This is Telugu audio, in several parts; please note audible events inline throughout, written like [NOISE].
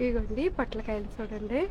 ఇగోండి పొట్లకాయలు చూడండి.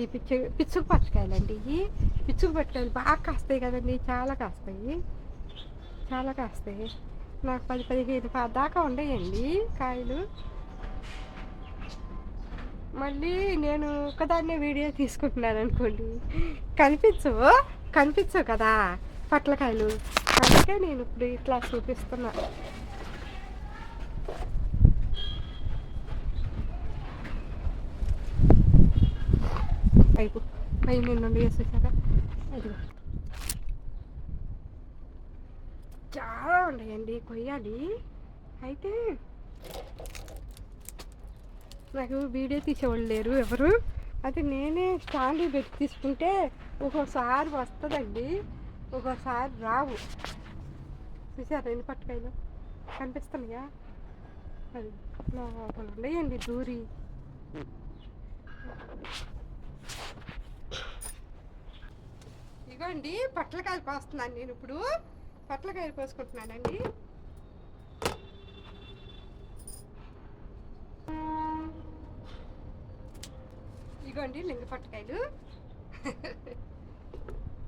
ఈ పిచ్చు పిచ్చుకు పచ్చకాయలు అండి ఇవి. పిచ్చుకు పట్టకాయలు బాగా కాస్తాయి కదండి చాలా కాస్తాయి. చాలా కాస్తాయి. నాకు పది పదిహేను పా- దాకా ఉండయండి కాయలు. మళ్ళీ నేను ఒకదాన్నే వీడియో తీసుకుంటున్నాను అనుకోండి. కనిపించవు కనిపించవు కదా పొట్లకాయలు. అందుకే నేను ఇప్పుడు ఇట్లా చూపిస్తున్నా. పై నుండి వేసేసారా అది చాలా ఉన్నాయండి కొయ్యాలి. అయితే నాకు వీడియో తీసేవాళ్ళు లేరు ఎవరు? అయితే నేనే స్టాండ్ పెట్టి తీసుకుంటే ఒక్కోసారి వస్తుందండి ఒక్కోసారి రావు. చూసారు రెండు పట్టుకాయలు? కనిపిస్తున్నాయా? అది లోపల ఉన్నాయండి దూరి. ఇదిగోండి పట్లకాయలు కోస్తున్నాను నేను ఇప్పుడు. పట్లకాయలు కోసుకుంటున్నానండి. ఇదిగోండి లింగ పట్టకాయలు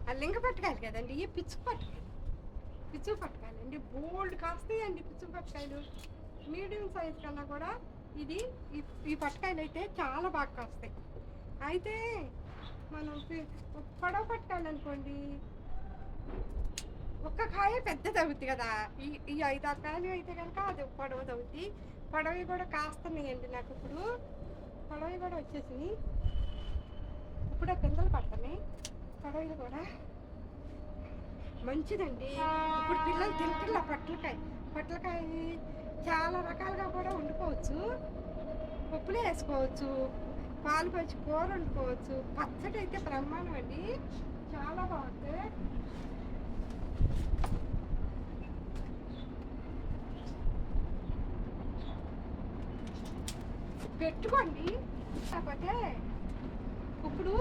ఆ లింగ పట్టకాయలు కదండి ఈ పిచ్చు పట్టకాయలు పిచ్చు పట్టకాయలు అండి బోల్డ్ కాస్తాయండి పిచ్చు పట్టకాయలు మీడియం సైజ్ కన్నా కూడా ఇది ఈ- పట్టకాయలు అయితే చాలా బాగా కాస్తాయి. అయితే పొడవ పట్టాలి అనుకోండి ఒక్క కాయ పెద్దది అవుద్ది కదా. ఈ ఈ ఐదు ఆరు కాయలు అయితే కనుక అది పొడవది అవుద్ది పొడవి కూడా కాస్తున్నాయండి నాకు ఇప్పుడు. పొడవి కూడా వచ్చేసినాయి. ఇప్పుడే పిందెలు పడుతున్నాయి పొడవలు కూడా మంచిదండి. ఇప్పుడు పిల్లలు తింటున్న పట్లకాయ. పట్లకాయ చాలా రకాలుగా కూడా వండుకోవచ్చు పప్పులో వేసుకోవచ్చు. పాలు పచ్చి కూర వండుకోవచ్చు. పచ్చడి అయితే బ్రహ్మాండం అండి. చాలా బాగుంటుంది పెట్టుకోండి. కాకపోతే ఇప్పుడు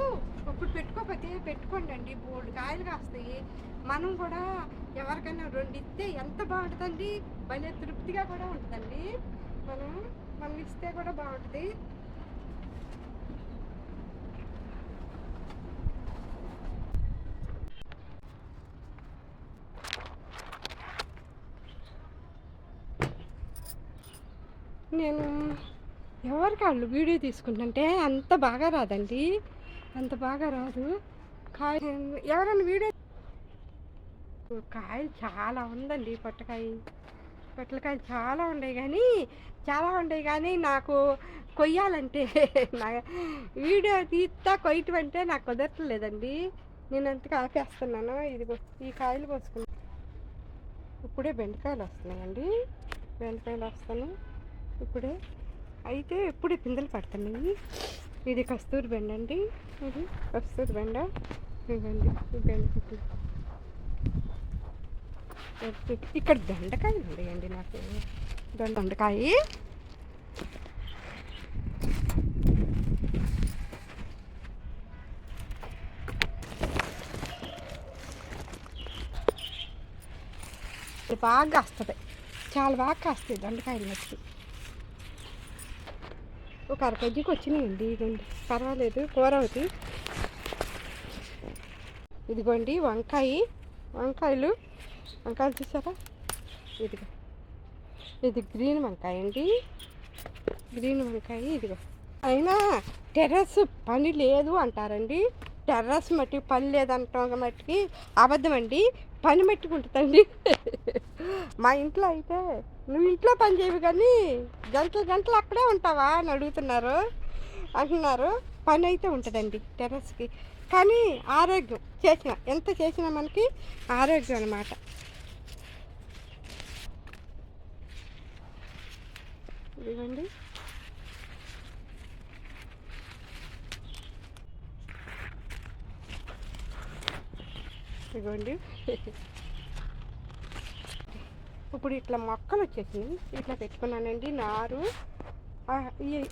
ఇప్పుడు పెట్టుకోకపోతే పెట్టుకోండి అండి. బోల్డ్ కాయలు కాస్తాయి. మనం కూడా ఎవరికైనా రెండు ఇస్తే ఎంత బాగుంటుందండి? భలే తృప్తిగా కూడా ఉంటుందండి. మనం మనం ఇస్తే కూడా బాగుంటుంది. నేను ఎవరికి వాళ్ళు వీడియో తీసుకుంటుంటే అంత బాగా రాదండి. అంత బాగా రాదు. కాయ ఎవరైనా వీడియో కాయ చాలా ఉందండి పొట్టకాయ పొట్లకాయలు చాలా ఉన్నాయి కానీ చాలా ఉన్నాయి కానీ నాకు కొయ్యాలంటే [LAUGHS] నా వీడియో తీస్తా కొయ్యటం అంటే నాకు కుదరట్లేదండి. నేను అంతగా ఆపేస్తున్నాను. ఇది ఈ కాయలు కోసుకున్నాను ఇప్పుడే బెండకాయలు వస్తున్నాయండి. బెండకాయలు వస్తాను ఇప్పుడే. అయితే ఇప్పుడే పిందెలు పడుతున్నాయి ఇది కస్తూరి బెండ అండి. ఇది కస్తూరి బెండ. ఇవ్వండి బెండ ఇక్కడ దొండకాయలు ఉన్నాయండి నాకు. దొండ దొండకాయ. బాగా కాస్తుంది. చాలా బాగా కాస్తాయి దొండకాయలు వచ్చి ఒక అర కేజీకి వచ్చినాయండి ఇదండి పర్వాలేదు కూర అవుతుంది ఇదిగోండి వంకాయ. వంకాయలు. వంకాయలు చూసారా? ఇదిగో. ఇది గ్రీన్ వంకాయ అండి. గ్రీన్ వంకాయ ఇదిగో. అయినా టెర్రస్ పని లేదు అంటారండి. టెర్రస్ మట్టి పని లేదంటాం మట్టికి అబద్ధం అండి. పని మట్టుకుంటుందండి. మా ఇంట్లో అయితే నువ్వు ఇంట్లో పని చేయవు కానీ గంటలు గంటలు అక్కడే ఉంటావా అని అడుగుతున్నారు. అంటున్నారు. పని అయితే ఉంటుందండి టెర్రస్కి. కానీ ఆరోగ్యం చేసిన ఎంత చేసినా మనకి ఆరోగ్యం అన్నమాట. ఇదిగోండి. ఇదిగోండి. ఇప్పుడు ఇట్లా మొక్కలు వచ్చేసినాయి ఇట్లా పెట్టుకున్నానండి నారు.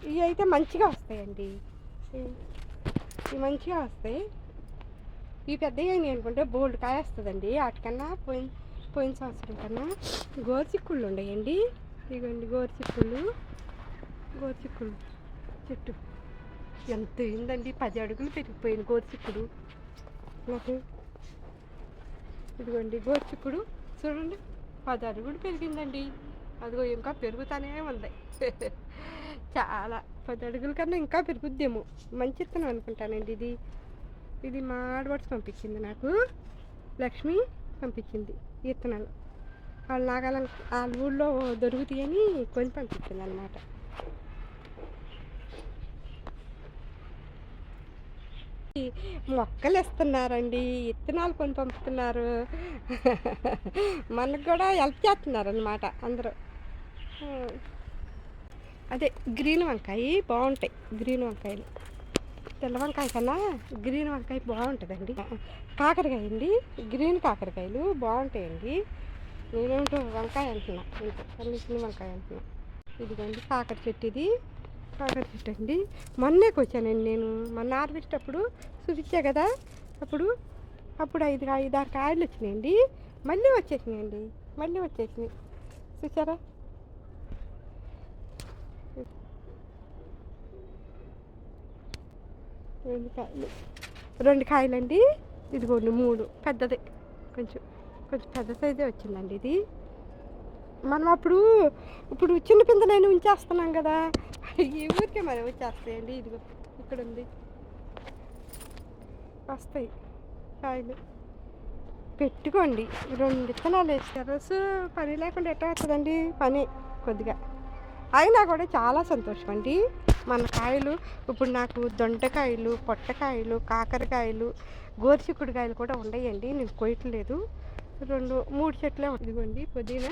ఇవి అయితే మంచిగా వస్తాయండి. ఇవి మంచిగా వస్తాయి. ఈ పెద్దగా అయినాయి అనుకుంటే బోల్డ్ కాయ వస్తుందండి వాటికన్నా పోయిన పోయిన సంవత్సరం కన్నా గోరుచిక్కుళ్ళు ఉన్నాయండి ఇదిగోండి గోరుచిక్కుళ్ళు. గోరుచిక్కుళ్ళు చెట్టు. ఎంత అయిందండి. పది అడుగులు పెరిగిపోయింది గోరుచిక్కుడు. నాకు ఇదిగోండి గోరుచిక్కుడు. చూడండి. పది అడుగులు పెరిగిందండి. అదిగో ఇంకా పెరుగుతానే ఉంది. [LAUGHS] చాలా పది అడుగుల కన్నా ఇంకా పెరుగుద్దేమో. మంచి ఇత్తనం అనుకుంటానండి ఇది. ఇది మా ఆడవాడ్స్ పంపించింది నాకు. లక్ష్మి పంపించింది ఇత్తనాలు వాళ్ళ నాగాలను వాళ్ళ ఊళ్ళో దొరుకుతాయని కొని పంపించింది అనమాట మొక్కలు ఇస్తున్నారండి ఇత్తనాలు కొని పంపుతున్నారు. [LAUGHS] మనకు కూడా హెల్ప్ చేస్తున్నారు అనమాట అందరూ అదే గ్రీన్ వంకాయ బాగుంటాయి. గ్రీన్ వంకాయలు. తెల్ల వంకాయ కన్నా గ్రీన్ వంకాయ బాగుంటుందండి. కాకరకాయ అండి గ్రీన్ కాకరకాయలు బాగుంటాయండి. నేనేమిటో వంకాయ అంటున్నా. ఏంటో చిన్న వంకాయ అంటున్నా. ఇదిగోండి కాకర చెట్టు ఇది కాకర అండి మొన్నే వచ్చానండి నేను. మొన్న హార్వెస్ట్ అప్పుడు చూపించా కదా. అప్పుడు అప్పుడు ఐదు ఐదు ఆరు కాయలు వచ్చినాయండి. మళ్ళీ వచ్చేసినాయండి. మళ్ళీ వచ్చేసినాయి. చూసారా? రెండు కాయలు. రెండు కాయలండి. ఇదిగోండి మూడు. పెద్దది. కొంచెం కొంచెం పెద్ద సైజే వచ్చిందండి ఇది. మనం అప్పుడు ఇప్పుడు చిన్న పిందలైన ఉంచేస్తున్నాం కదా. ఈ ఊరికే మరి వచ్చేస్తాయండి ఇదిగో ఇక్కడ ఉంది. వస్తాయి. కాయలు. పెట్టుకోండి. రెండు విత్తనాలు వేస్తారు. పని లేకుండా ఎట్లా వస్తుందండి? పని కొద్దిగా. అయినా కూడా చాలా సంతోషం అండి. మన కాయలు ఇప్పుడు నాకు దొండకాయలు పొట్టకాయలు కాకరకాయలు గోరుచిక్కుడుకాయలు కూడా ఉన్నాయండి. నేను కొయ్యట్లేదు. రెండు మూడు చెట్లే ఇదిగోండి పుదీనా.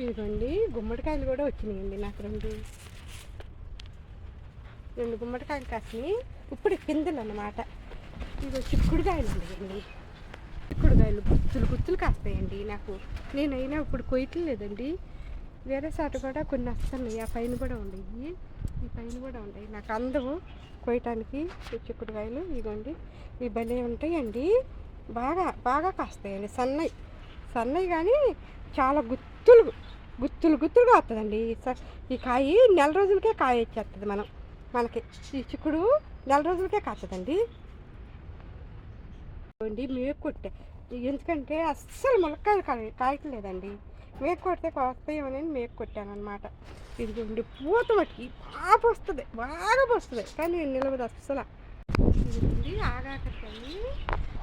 ఇదిగోండి గుమ్మడికాయలు కూడా వచ్చినాయండి నాకు రెండు. రెండు గుమ్మడికాయలు కాసినాయి. ఇప్పుడు పిందెలు అన్నమాట ఇదిగో చిక్కుడుకాయలు అండి చిక్కుడుకాయలు గుత్తులు గుత్తులు కాస్తాయండి నాకు. నేనైనా ఇప్పుడు కొయ్యట్లేదండి. వేరే చోట కూడా కొన్ని వస్తున్నాయి. ఆ పైన కూడా ఉన్నాయి. ఈ పైన కూడా ఉన్నాయి. నాకు అందవు కొయ్యటానికి చిక్కుడుకాయలు. ఇదిగోండి ఇవి భలే ఉంటాయండి. బాగా బాగా కాస్తాయండి. సన్నయి. సన్నయి కానీ చాలా గుత్తులు గుత్తులు గుత్తులుగా వస్తుందండి. ఈ కాయ నెల రోజులకే కాయ వచ్చేస్తుంది మనం. మనకి ఈ చిక్కుడు నెల రోజులకే కాస్తుందండి. అండి మేకు కొట్టే. ఎందుకంటే అస్సలు ములక్కాయలు కాయ కాయట్లేదండి. మేకు కొడితే కోస్తాయేమోనని మేకు కొట్టాను అనమాట ఇదిగోండి పూత మట్టి బాగా వస్తుంది బాగా వస్తుంది కానీ నిలవదు అస్సలు. ఇదిగోండి ఆగాకరకాయ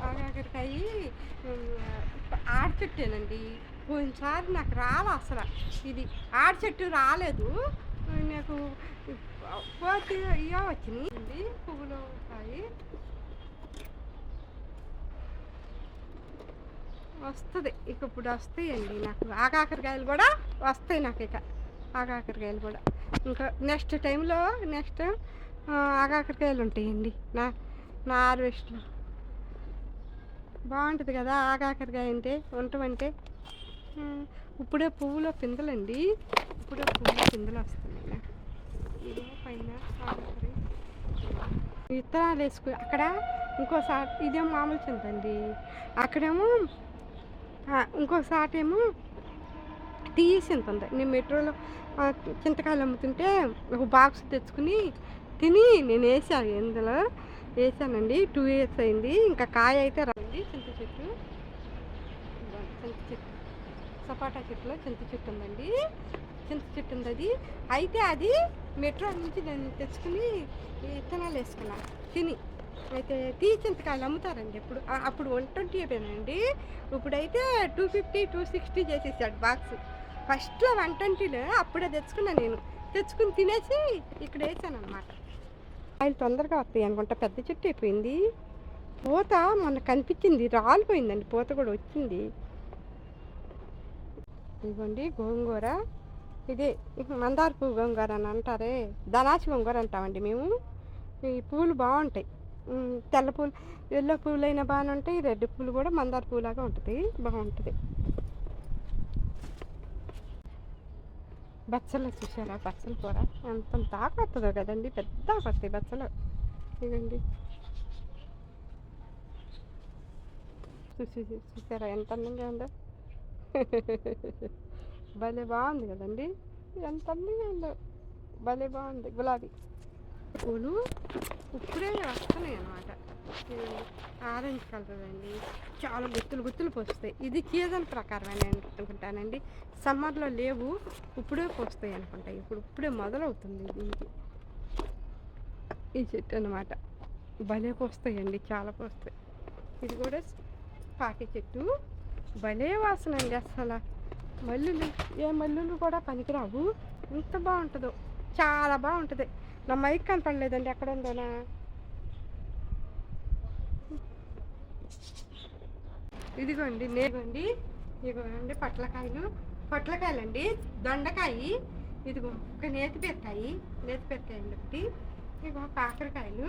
ఆగాకరికాయ ఆడచెట్టేనండి. పోయినసారి నాకు రాలే అసలు. ఇది ఆడ చెట్టు రాలేదు. నాకు పోతే ఇయో వచ్చినాయి. పువ్వులు ఉంటాయి. వస్తుంది. ఇక ఇప్పుడు వస్తాయండి నాకు. ఆగాకరకాయలు కూడా వస్తాయి నాకు ఇక. ఆకాకరకాయలు కూడా. ఇంకా నెక్స్ట్ టైంలో నెక్స్ట్ ఆకాకరకాయలు ఉంటాయండి. నా నా హార్వెస్ట్లో. బాగుంటుంది కదా ఆకాకరకాయ అంటే ఉండటమంటే ఇప్పుడే పువ్వులో పిందెలండి. ఇప్పుడే పువ్వులో పిందెలు వస్తున్నాయి. ఇదో పైన విత్తనాలు వేసుకు అక్కడ ఇంకోసారి ఇదేమో మామూలు చింతండి అక్కడేమో ఇంకోసారి ఏమో టీ చింత ఉంది. నేను మెట్రోలో చింతకాయలు అమ్ముతుంటే ఒక బాక్స్ తెచ్చుకుని తిని నేను వేసాను ఇందులో వేసానండి. టూ ఇయర్స్ అయింది. ఇంకా కాయ అయితే రండి చింత చెట్టు. చింత చెట్టు. సపోటా చెట్టులో చింత చెట్టు ఉందండి. చింత చెట్టు ఉంది అది అయితే అది మెట్రో నుంచి నేను తెచ్చుకుని విత్తనాలు వేసుకున్నా. తిని. అయితే టీ చింతకాయలు అమ్ముతారండి ఇప్పుడు అప్పుడు వన్ ట్వంటీ అయిపోయానండి ఇప్పుడైతే టూ ఫిఫ్టీ టూ సిక్స్టీ చేసేసాడు బాక్స్ ఫస్ట్లో వన్ ట్వంటీలో అప్పుడే తెచ్చుకున్నా నేను. తెచ్చుకుని తినేసి ఇక్కడ వేసాను అనమాట కాయలు తొందరగా వస్తాయి అనుకుంటా. పెద్ద చెట్టు అయిపోయింది. పూత మొన్న కనిపించింది. రాలిపోయిందండి. పూత కూడా వచ్చింది. ఇదిగోండి గోంగూర. ఇదే మందార పువ్వు గోంగూర అని అంటారే ధనాచి గోంగూర అంటామండి మేము. ఈ పూలు బాగుంటాయి. తెల్ల పూలు ఎల్లో పూలు అయినా బాగానే ఉంటాయి రెడ్ పూలు కూడా మందార పూలాగా ఉంటుంది బాగుంటుంది. బచ్చలు చూసారా బచ్చల కూర. ఎంత దాకా కదండి పెద్ద వస్తాయి బచ్చలు. ఇదండి చూసి చూసారా? ఎంత అందంగా ఉందో. [LAUGHS] భలే బాగుంది కదండి? ఎంత అందంగా ఉందో. భలే బాగుంది. గులాబీ. పూలు ఇప్పుడే వస్తున్నాయి అన్నమాట. ఆరెంజ్ కలర్ అండి. చాలా గుత్తులు గుత్తులు పోస్తాయి. ఇది సీజన్ ప్రకారం నేను అనుకుంటానండి. సమ్మర్లో లేవు ఇప్పుడే పోస్తాయి అనుకుంటా. ఇప్పుడు ఇప్పుడే మొదలవుతుంది దీనికి ఈ చెట్టు అనమాట భలే పోస్తాయండి. చాలా పోస్తాయి. ఇది కూడా పాకి చెట్టు. భలే వాసన అండి అసలు. మల్లులు ఏ మల్లులు కూడా పనికిరావు. ఎంత బాగుంటుందో. చాలా బాగుంటుంది. నా మైక్ కనపడలేదండి ఎక్కడ ఉందోనా ఇదిగోండి నేగోండి ఇదిగోండి. పట్లకాయలు. పొట్లకాయలండి. దొండకాయ. ఇదిగో ఒక నేతి పెట్టాయి నేతి పెరకాయండి ఒకటి. ఇదిగో కాకరకాయలు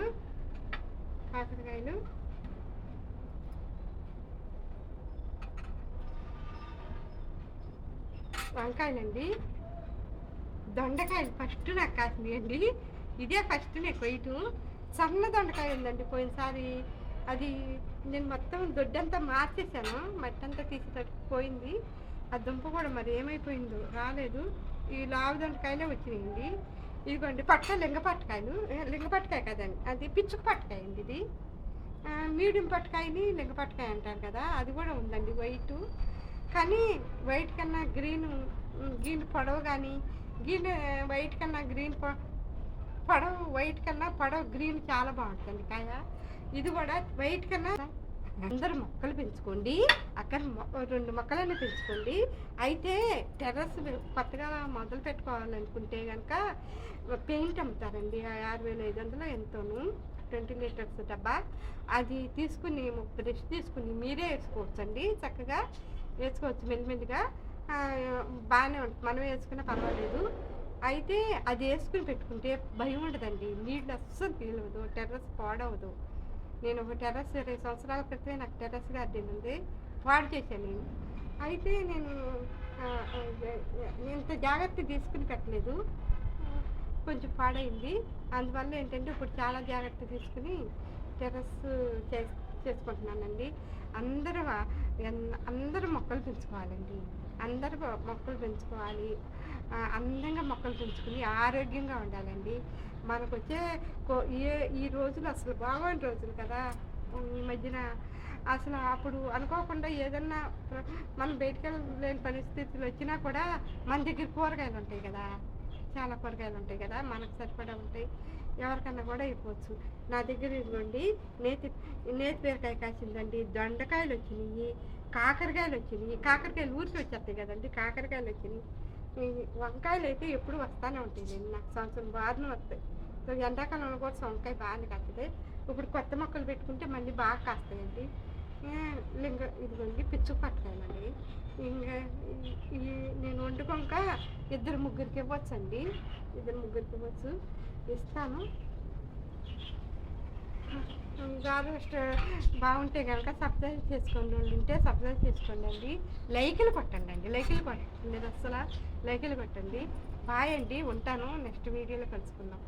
కాకరకాయలు వంకాయలండి. దొండకాయలు ఫస్ట్ నాకు కాసినాయండి ఇదే ఫస్ట్ నేను కొయ్యటం సన్న దొండకాయ ఉందండి పోయినసారి. అది నేను మొత్తం దొడ్డంతా మార్చేసాను మట్టి అంతా తీసి పోయింది ఆ దుంప కూడా మరి ఏమైపోయిందో రాలేదు. ఈ లావు దొండకాయలే వచ్చినాయండి. ఇదిగోండి పట్ట లింగ పట్టకాయలు. లింగ పట్టకాయ కదండి. అది పిచ్చుక పట్టకాయ అండి ఇది. మీడియం పట్టకాయని లింగ పట్టకాయ అంటారు కదా అది కూడా ఉందండి వైట్. కానీ వైట్ కన్నా గ్రీన్ గ్రీన్ పడవ కానీ గ్రీన్ వైట్ కన్నా గ్రీన్ పడవ వైట్ కన్నా పడవ గ్రీన్ చాలా బాగుంటుంది కాయ? ఇది కూడా వైట్ కన్నా అందరు మొక్కలు పెంచుకోండి అక్కడ మొ- రెండు మొక్కలన్నీ పెంచుకోండి. అయితే టెర్రస్ కొత్తగా మొదలు పెట్టుకోవాలనుకుంటే కనుక పెయింట్ అమ్ముతారండి ఆరు వేల ఐదు వందలు ఎంతోను ట్వంటీ లీటర్స్ డబ్బా. అది తీసుకుని బ్రష్ తీసుకుని మీరే వేసుకోవచ్చండి చక్కగా. వేసుకోవచ్చు మెల్లిమెల్లిగా. బాగానే ఉంటుంది మనం వేసుకున్నా పర్వాలేదు. అయితే అది వేసుకుని పెట్టుకుంటే భయం ఉండదండి. నీళ్ళు అస్సలు పీలవదు టెర్రస్ పాడవదు. నేను ఒక టెర్రస్ ఇరవై సంవత్సరాల క్రితమే నాకు టెర్రస్ గార్డెన్ ఉంది వాడు చేశాను నేను. అయితే నేను ఇంత జాగ్రత్త తీసుకుని పెట్టలేదు. కొంచెం పాడైంది. అందువల్ల ఏంటంటే ఇప్పుడు చాలా జాగ్రత్త తీసుకుని టెర్రస్ చేసుకుంటున్నానండి. అందరూ అందరూ మొక్కలు పెంచుకోవాలండి. అందరూ మొక్కలు పెంచుకోవాలి. అందంగా మొక్కలు పెంచుకుని ఆరోగ్యంగా ఉండాలండి. మనకు వచ్చే కో- ఏ ఈ రోజులు అసలు బాగోని రోజులు కదా. ఈ మధ్యన అసలు అప్పుడు అనుకోకుండా ఏదన్నా మనం బయటికి వెళ్ళలేని పరిస్థితులు వచ్చినా కూడా మన దగ్గర కూరగాయలు ఉంటాయి కదా. చాలా కూరగాయలు ఉంటాయి కదా. మనకు సరిపడా ఉంటాయి. ఎవరికన్నా కూడా అయిపోవచ్చు నా దగ్గర ఇదిగోండి నేతి నేతి బీరకాయ కాసిందండి. దొండకాయలు వచ్చినాయి కాకరకాయలు వచ్చినాయి. కాకరకాయలు ఊరికి వచ్చేస్తాయి కదండి. కాకరకాయలు వచ్చినాయి. వంకాయలు అయితే ఎప్పుడు వస్తానే ఉంటాయి నేను నాకు సంవత్సరం బాగానే వస్తాయి. సో ఎండాకాలంలో కూడా వంకాయ బాగానే కాస్తుంది. ఇప్పుడు కొత్త మొక్కలు పెట్టుకుంటే మళ్ళీ బాగా కాస్తాయండి. లింగ ఇదిగోండి పిచ్చు పట్టుకాయలండి ఇంకా ఈ- నేను వండుకోక ఇద్దరు ముగ్గురికి ఇవ్వచ్చండి. ఇద్దరు ముగ్గురికి ఇవ్వచ్చు. ఇస్తాను. గార్వెస్ట్ బాగుంటే కనుక సబ్స్క్రైబ్ చేసుకోండి. ఉంటే సబ్స్క్రైబ్ చేసుకోండి అండి. లైకులు కొట్టండి అండి. లైకులు కొట్టండి. అసలు లైకులు కొట్టండి. బాయ్ అండి. ఉంటాను. నెక్స్ట్ వీడియోలో కలుసుకుందాం.